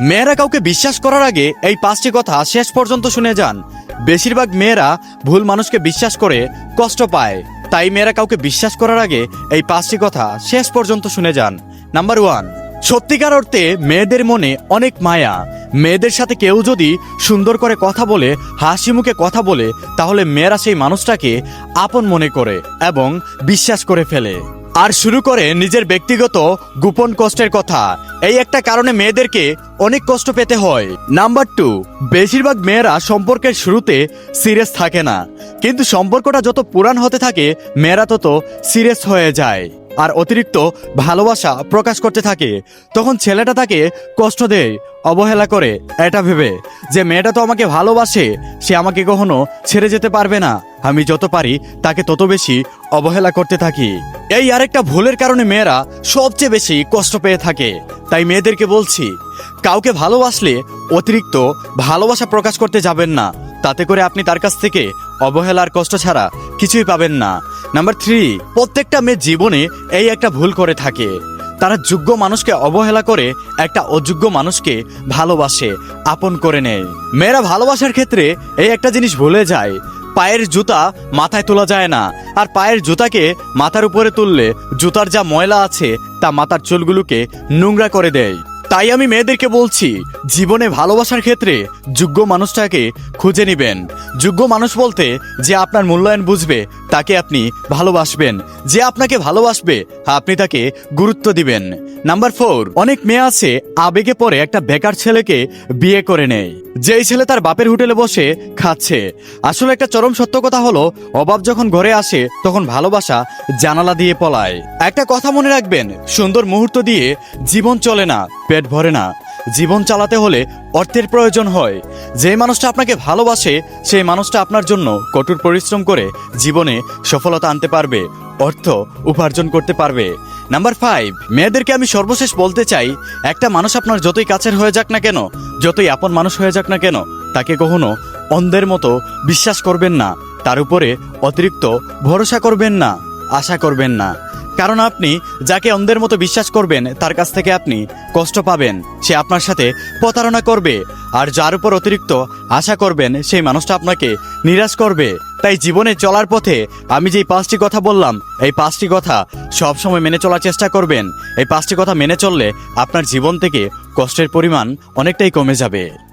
মেয়েরা কাউকে বিশ্বাস করার আগে এই পাঁচটি কথা শেষ পর্যন্ত শুনে যান। বেশিরভাগ মেয়েরা ভুল মানুষকে বিশ্বাস করে কষ্ট পায়। তাই মেয়েরা কাউকে বিশ্বাস করার আগে এই পাঁচটি কথা শেষ পর্যন্ত শুনে যান। নাম্বার ওয়ান, সত্যিকার অর্থে মেয়েদের মনে অনেক মায়া। মেয়েদের সাথে কেউ যদি সুন্দর করে কথা বলে, হাসি মুখে কথা বলে, তাহলে মেয়েরা সেই মানুষটাকে আপন মনে করে এবং বিশ্বাস করে ফেলে। আর শুরু করে নিজের ব্যক্তিগত গোপন কষ্টের কথা। এই একটা কারণে মেয়েদেরকে অনেক কষ্ট পেতে হয়। নাম্বার টু বেশিরভাগ মেয়েরা সম্পর্কের শুরুতে সিরিয়াস থাকে না। কিন্তু সম্পর্কটা যত পুরান হতে থাকে, মেয়েরা তত সিরিয়াস হয়ে যায়। আর অতিরিক্ত ভালোবাসা প্রকাশ করতে থাকে। তখন ছেলেটা তাকে কষ্ট দেয়, অবহেলা করে। এটা ভেবে যে, মেয়েটা তো আমাকে ভালোবাসে, সে আমাকে কখনো ছেড়ে যেতে পারবে না। আমি যত পারি তাকে তত বেশি অবহেলা করতে থাকি। এই আরেকটা ভুলের কারণে মেয়েরা সবচেয়ে বেশি কষ্ট পেয়ে থাকে। তাই মেয়েদেরকে বলছি, কাউকে ভালোবাসলে অতিরিক্ত ভালোবাসা প্রকাশ করতে যাবেন না। তাতে করে আপনি তার কাছ থেকে অবহেলার কষ্ট ছাড়া কিছুই পাবেন না। নাম্বার থ্রি, প্রত্যেকটা মেয়ে জীবনে এই একটা ভুল করে থাকে। তারা যোগ্য মানুষকে অবহেলা করে একটা অযোগ্য মানুষকে ভালোবাসে, আপন করে নেয়। মেয়েরা ভালোবাসার ক্ষেত্রে এই একটা জিনিস ভুলে যায়। পায়ের জুতা মাথায় তোলা যায় না। আর পায়ের জুতাকে মাথার উপরে তুললে জুতার যা ময়লা আছে তা মাথার চুলগুলোকে নোংরা করে দেয়। তাই আমি মেয়েদেরকে বলছি, জীবনে ভালোবাসার ক্ষেত্রে যোগ্য মানুষটাকে খুঁজে নেবেন। যোগ্য মানুষ বলতে যে আপনার মূল্যায়ন বুঝবে, তাকে আপনি ভালোবাসবেন। যে আপনাকে ভালোবাসবে, আপনি তাকে গুরুত্ব দিবেন। নাম্বার ফোর, অনেক মেয়ে আছে আবেগে পরে একটা বেকার ছেলেকে বিয়ে করে নেয়। যেই ছেলে তার বাপের হোটেলে বসে খাচ্ছে। আসলে একটা চরম সত্য কথা হলো অভাব যখন ঘরে আসে, তখন ভালোবাসা জানালা দিয়ে পলায়। একটা কথা মনে রাখবেন, সুন্দর মুহূর্ত দিয়ে জীবন চলে না, পেট ভরে না। জীবন চালাতে হলে অর্থের প্রয়োজন হয়। যে মানুষটা আপনাকে ভালোবাসে, সেই মানুষটা আপনার জন্য কঠোর পরিশ্রম করে জীবনে সফলতা আনতে পারবে, অর্থ উপার্জন করতে পারবে। নাম্বার ফাইভ মেয়েদেরকে আমি সর্বশেষ বলতে চাই, একটা মানুষ আপনার যতই কাছের হয়ে যাক না কেন, যতই আপন মানুষ হয়ে যাক না কেন, তাকে কখনো অন্ধের মতো বিশ্বাস করবেন না, তার উপরে অতিরিক্ত ভরসা করবেন না, আশা করবেন না। কারণ আপনি যাকে অন্ধের মতো বিশ্বাস করবেন, তার কাছ থেকে আপনি কষ্ট পাবেন। সে আপনার সাথে প্রতারণা করবে, আর যার উপর অতিরিক্ত আশা করবেন, সেই মানুষটা আপনাকে নিরাশ করবে। তাই জীবনে চলার পথে আমি যেই পাঁচটি কথা বললাম, এই পাঁচটি কথা সব সময় মেনে চলার চেষ্টা করবেন। এই পাঁচটি কথা মেনে চললে আপনার জীবন থেকে কষ্টের পরিমাণ অনেকটাই কমে যাবে।